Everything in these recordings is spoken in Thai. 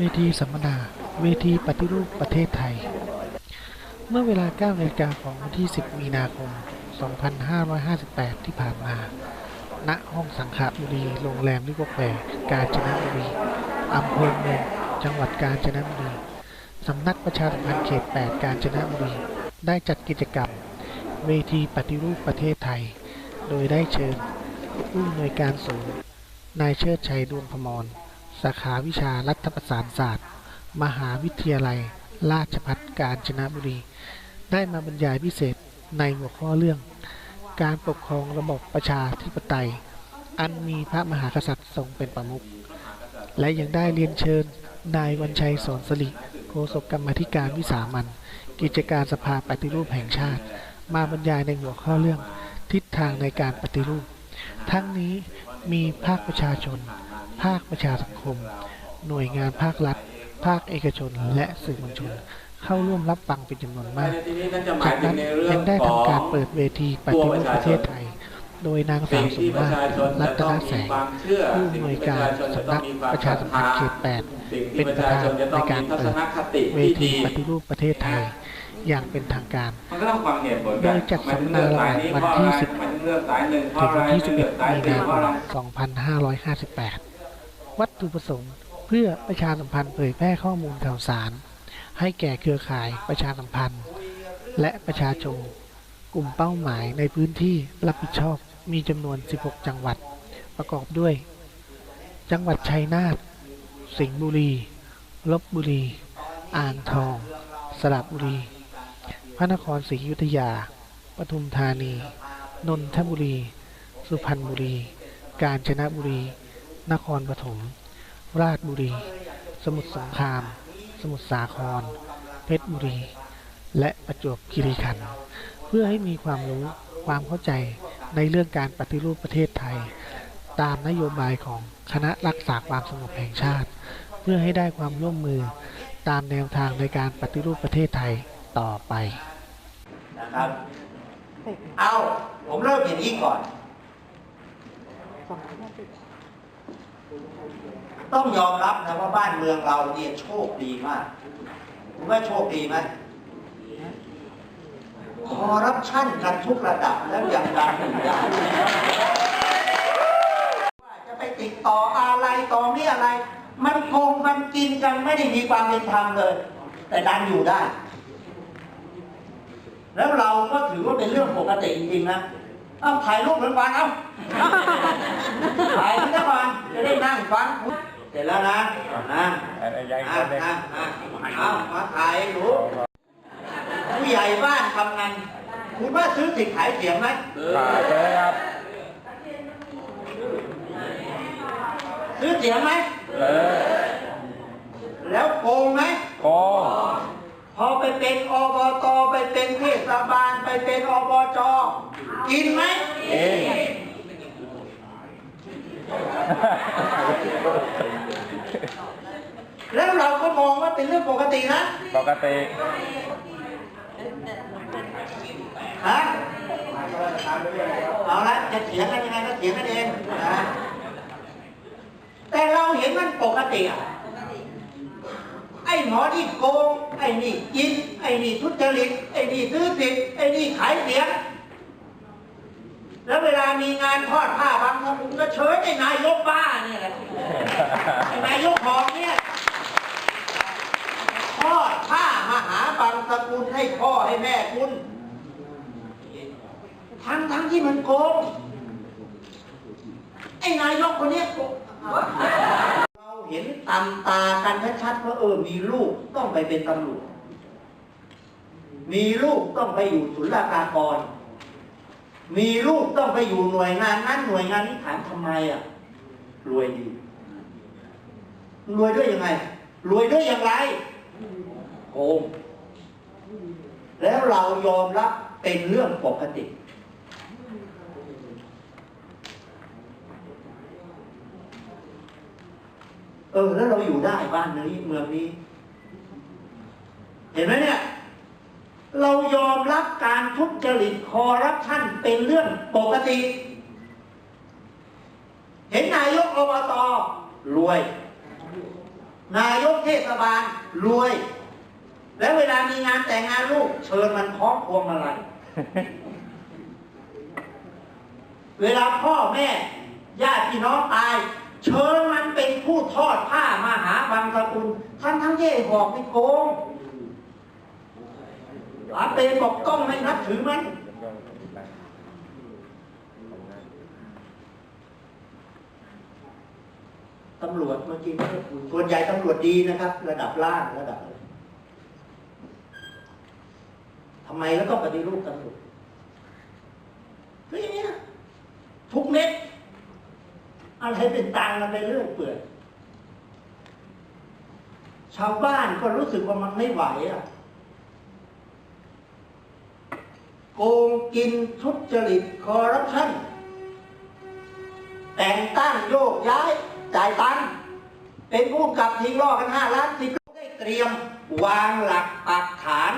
เวทีสัมมนา เวทีปฏิรูปประเทศไทย เมื่อเวลา9นาฬิกาของวันที่ 10 มีนาคม 2558 ที่ผ่านมา ณ ห้องสังขบุรี โรงแรมลิโกแควร์กาญจนบุรี อำเภอเมือง จังหวัดกาญจนบุรี สำนักประชาสัมพันธ์เขต 8 กาญจนบุรี ได้จัดกิจกรรม เวทีปฏิรูปประเทศไทย โดยได้เชิญผู้อำนวยการศูนย์ นายเชิดชัยดวงพมร สาขาวิชารัฐประศานศาสตร์ มหาวิทยาลัย ราชภัฏกาญจนบุรี ได้มาบรรยายพิเศษในหัวข้อเรื่อง การปกครองระบบประชาธิปไตย อันมีพระมหากษัตริย์ทรงเป็นประมุขและยังได้เรียนเชิญนายวันชัยสอนสลิโฆษกกรรมธิการวิสามันกิจการสภาปฏิรูปแห่งชาติ มาบรรยายในหัวข้อเรื่องทิศทางในการปฏิรูป ทั้งนี้มีภาคประชาชน ภาคประชาสังคม หน่วยงานภาครัฐ ภาคเอกชน และสื่อมวลชน เข้าร่วมรับฟังเป็นจำนวนมาก จากนั้นยังได้ทำการเปิดเวทีปฏิรูปประเทศไทย โดยนางสาวสมมาตรรัตนแสงผู้อำนวยการสำนักประชาสัมพันธ์เขตสิ่ง8เป็นประธานในการเปิดเวทีปฏิรูปประเทศไทยอย่างเป็นทางการโดยจัดสัมมนาระหว่างวันที่ 10 ถึงวันที่ 11 มีนาคม 2558 วัตถุประสงค์เพื่อประชาสัมพันธ์เผยแพร่ข้อมูลข่าวสาร ให้แก่เครือข่ายประชาสัมพันธ์ และประชาชน กลุ่มเป้าหมายในพื้นที่รับผิดชอบมีจำนวน 16 จังหวัด ประกอบด้วย จังหวัดชัยนาท สิงห์บุรี ลบบุรี อ่างทอง สระบุรี พระนครศรีอยุธยา ปทุมธานี นนทบุรี สุพรรณบุรี กาญจนบุรี นครปฐม ราชบุรี สมุทรสงคราม สมุทรสาคร เพชรบุรี และประจวบคีรีขันธ์เพื่อให้มีความรู้ความเข้าใจในเรื่องการปฏิรูปประเทศไทย ตามนโยบายของคณะรักษาความสงบแห่งชาติ เพื่อให้ได้ความร่วมมือตามแนวทางในการปฏิรูปประเทศไทยต่อไปนะครับเอาผมเริ่มอย่างนี้ก่อน ต้องยอมรับนะว่าบ้านเมืองเราเนี่ยโชคดีมากคุณว่าโชคดีไหมคอร์รัปชันกันทุกระดับแล้วยังดันอยู่ได้ว่าจะไปติดต่ออะไรต่อนี่อะไร มันโกงมันกินกันไม่ได้มีความเป็นธรรมเลย แต่ดันอยู่ได้ แล้วเราก็ถือว่าเป็นเรื่องปกติจริงๆนะ เอาถ่ายรูปเหมือนกันเอาถ่ายนี่ก่อนจะได้นั่งฟังเสร็จแล้วนะนะอะอะอะเอามาถ่ายหนูผู้ใหญ่บ้านกำนันคุณว่าซื้อสิทธิ์ขายเสียงไหมขาดเลยครับ ซื้อเสียงไหมเออแล้วโกงไหมโกง พอไปเป็นอบตไปเป็นเทศบาลไปเป็นอบจกินไหมเองแล้วเราก็มองว่าเป็นเรื่องปกตินะปกติฮะเอาละจะเถียงกันยังไงก็เถียงกันเองนะแต่เราเห็นมันปกติอะ ไอ้หมอที่โกง ไอ้นี่กิน ไอ้นี่ทุจริต ไอ้นี่ซื้อสิทธิ์ไอ้นี่ขายเสียง แล้วเวลามีงานทอดผ้าบางคนก็เชิญไอ้นายกบ้าเนี่ยแหละไอ้นายกหอมเนี่ยทอดผ้ามาหาบางสกุลให้พ่อให้แม่คุณทั้งทั้งที่มันโกง ไอ้นายกคนเนี้ยโกง เห็นตำตากันชัดๆว่าเออ มีลูกต้องไปเป็นตำรวจ มีลูกต้องไปอยู่ศุลกากร มีลูกต้องไปอยู่หน่วยงานนั้นหน่วยงานนี้ถามทำไมอะ รวยดี รวยด้วยยังไง รวยด้วยอย่างไรโกงแล้วเรายอมรับเป็นเรื่องปกติ ออ แล้วเราอยู่ได้บ้านนี้เมืองนี้ เห็นไหมเนี่ย เรายอมรับการทุจริตคอร์รัปชันเป็นเรื่องปกติ เห็นนายกอบตรวย นายกเทศบาลรวย แล้วเวลามีงานแต่งงานลูก เชิญมันพร้อมพวงมาลัยเวลาพ่อแม่ญาติพี่น้องตาย เชิญมันเป็นผู้ทอดผ้ามาหาบางสกุลทั้งทั้งๆที่ไอ้บอกไม่โกงอาเปบอกต้องไม่นับถือมัน ตำรวจเมื่อกี้ไม่ได้คุยส่วนใหญ่ตำรวจดีนะครับ ระดับล่างระดับทำไมแล้วต้องปฏิรูปตำรวจก็อย่างนี้ยทุกเม็ด อะไรเป็นตังค์กันไปเรื่อยเปื่อยชาวบ้านก็รู้สึกว่ามันไม่ไหวอะโกงกินทุจริตคอร์รัปชันแต่งตั้งโยกย้าย จ่ายตังค์เป็นผู้กำกับทิ้งล่อกันห้าล้านสิบได้เตรียม วางหลักปักฐาน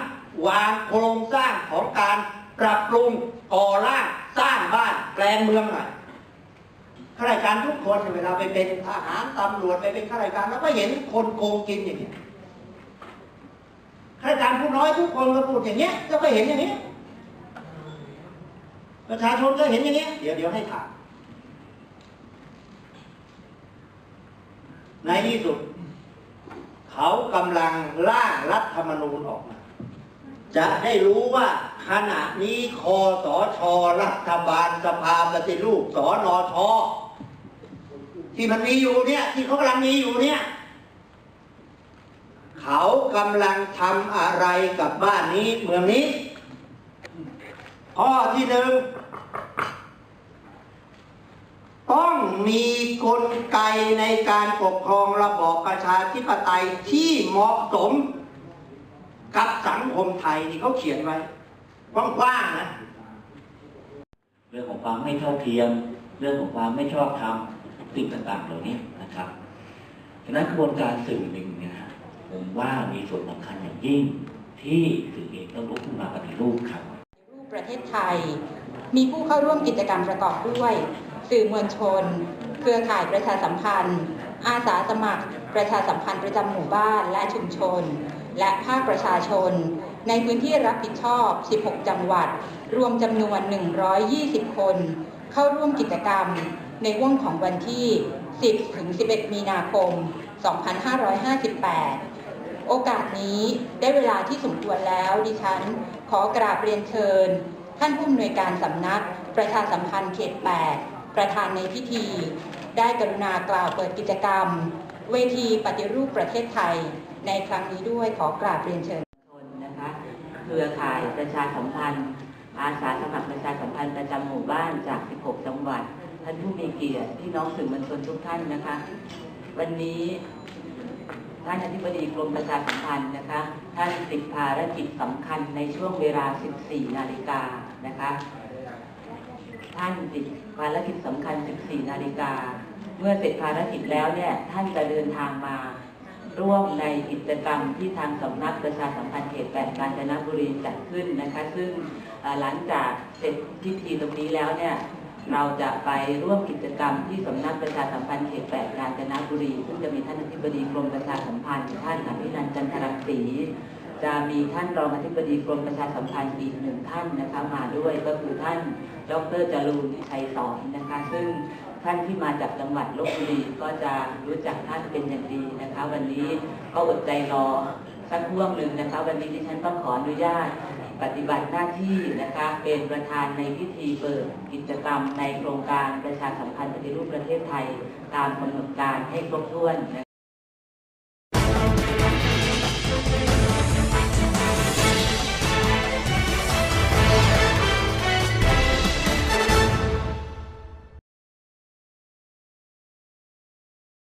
วางโครงสร้างของการปรับปรุงก่อร่างสร้างบ้านแปลงเมืองหน่อย ข้าราชการทุกคนเวลาไปเป็นทหารตำรวจไปเป็นข้าราชการแล้วก็เห็นคนโกงกินอย่างนี้ยข้าราชการผู้น้อยทุกคนก็พูดอย่างเงี้ยแล้วก็เห็นอย่างนี้ยประชาชนก็เห็นอย่างนี้ยเดี๋ยวเดี๋ยวให้ถามในที่สุด เขากำลังร่างรัฐธรรมนูญออกมา จะได้รู้ว่าขณะนี้คอสอชอรัฐบาลสภาปฏิรูปสอนอชอ ที่มันมีอยู่เนี่ย ที่เขากำลังมีอยู่เนี่ย เขากำลังทำอะไรกับบ้านนี้เมืองนี้ ข้อที่หนึ่งต้องมีกลไกในการปกครองระบอบประชาธิปไตยที่เหมาะสมกับสังคมไทยที่เขาเขียนไว้กว้างๆนะ เรื่องของความไม่เท่าเทียม เรื่องของความไม่ชอบธรรม สิ่งต่างๆเหล่านี้นะครับฉะนั้นกระบวนการสื่อหนึ่งเนี่ยนะผมว่ามีส่วนสำคัญอย่างยิ่ง ที่สื่อเองต้องลุกขึ้นมาปฏิรูปครับรูปประเทศไทย มีผู้เข้าร่วมกิจกรรมประกอบด้วย สื่อมวลชน เครือข่ายประชาสัมพันธ์ อาสาสมัคร ประชาสัมพันธ์ประจำหมู่บ้านและชุมชน และภาคประชาชน ในพื้นที่รับผิดชอบ 16 จังหวัด รวมจำนวน 120 คน เข้าร่วมกิจกรรมในวงของวันที่ 10 ถึง 11 มีนาคม 2558 โอกาสนี้ได้เวลาที่สมควรแล้วดิฉัน ขอกราบเรียนเชิญ ท่านผู้อำนวยการสำนัก ประชาสัมพันธ์เขต 8 ประธานในพิธี ได้กรุณากล่าวเปิดกิจกรรม เวทีปฏิรูปประเทศไทย ในครั้งนี้ด้วยขอกราบเรียนเชิญชนนะคะเครือข่ายประชาสัมพันธ์ อาสาสมัครประชาสัมพันธ์ประจำหมู่บ้านจาก 16 จังหวัด ท่านผู้มีเกียรติพี่น้องสื่อมวลชนทุกท่านนะคะ วันนี้ท่านอธิบดีกรมประชาสัมพันธ์นะคะ ท่านติดภารกิจสำคัญในช่วงเวลา 14 นาฬิกานะคะ ท่านติดภารกิจสำคัญ 14 นาฬิกา เมื่อเสร็จภารกิจแล้วเนี่ย ท่านจะเดินทางมา ร่วมในกิจกรรมที่ทางสำนักประชาสัมพันธ์เขตแปดกาญจนบุรีจัดขึ้นนะคะ ซึ่งหลังจากเสร็จพิธีตรงนี้แล้วเนี่ยเราจะไปร่วมกิจกรรมที่สำนักประชาสัมพันธ์เขตแปดกาญจนบุรี ซึ่งจะมีท่านอธิบดีกรมประชาสัมพันธ์ท่านอภินันจันทรังสี จะมีท่านรองอธิบดีกรมประชาสัมพันธ์อีกหนึ่งท่านนะคะมาด้วยก็คือท่านดรจรูนชัยสอนนะคะ ซึ่งท่านที่มาจากจังหวัดลบบุรีก็จะรู้จักท่านเป็นอย่างดีนะคะ วันนี้ก็อดใจรอสักห่วงหนึ่งนะคะ วันนี้ดิฉันต้องขออนุญาตปฏิบัติหน้าที่นะคะเป็นประธานในพิธีเปิดกิจกรรมในโครงการประชาสัมพันธ์ปฏิรูปประเทศไทย ตามกำหนดการให้ครบถ้วนนะคะ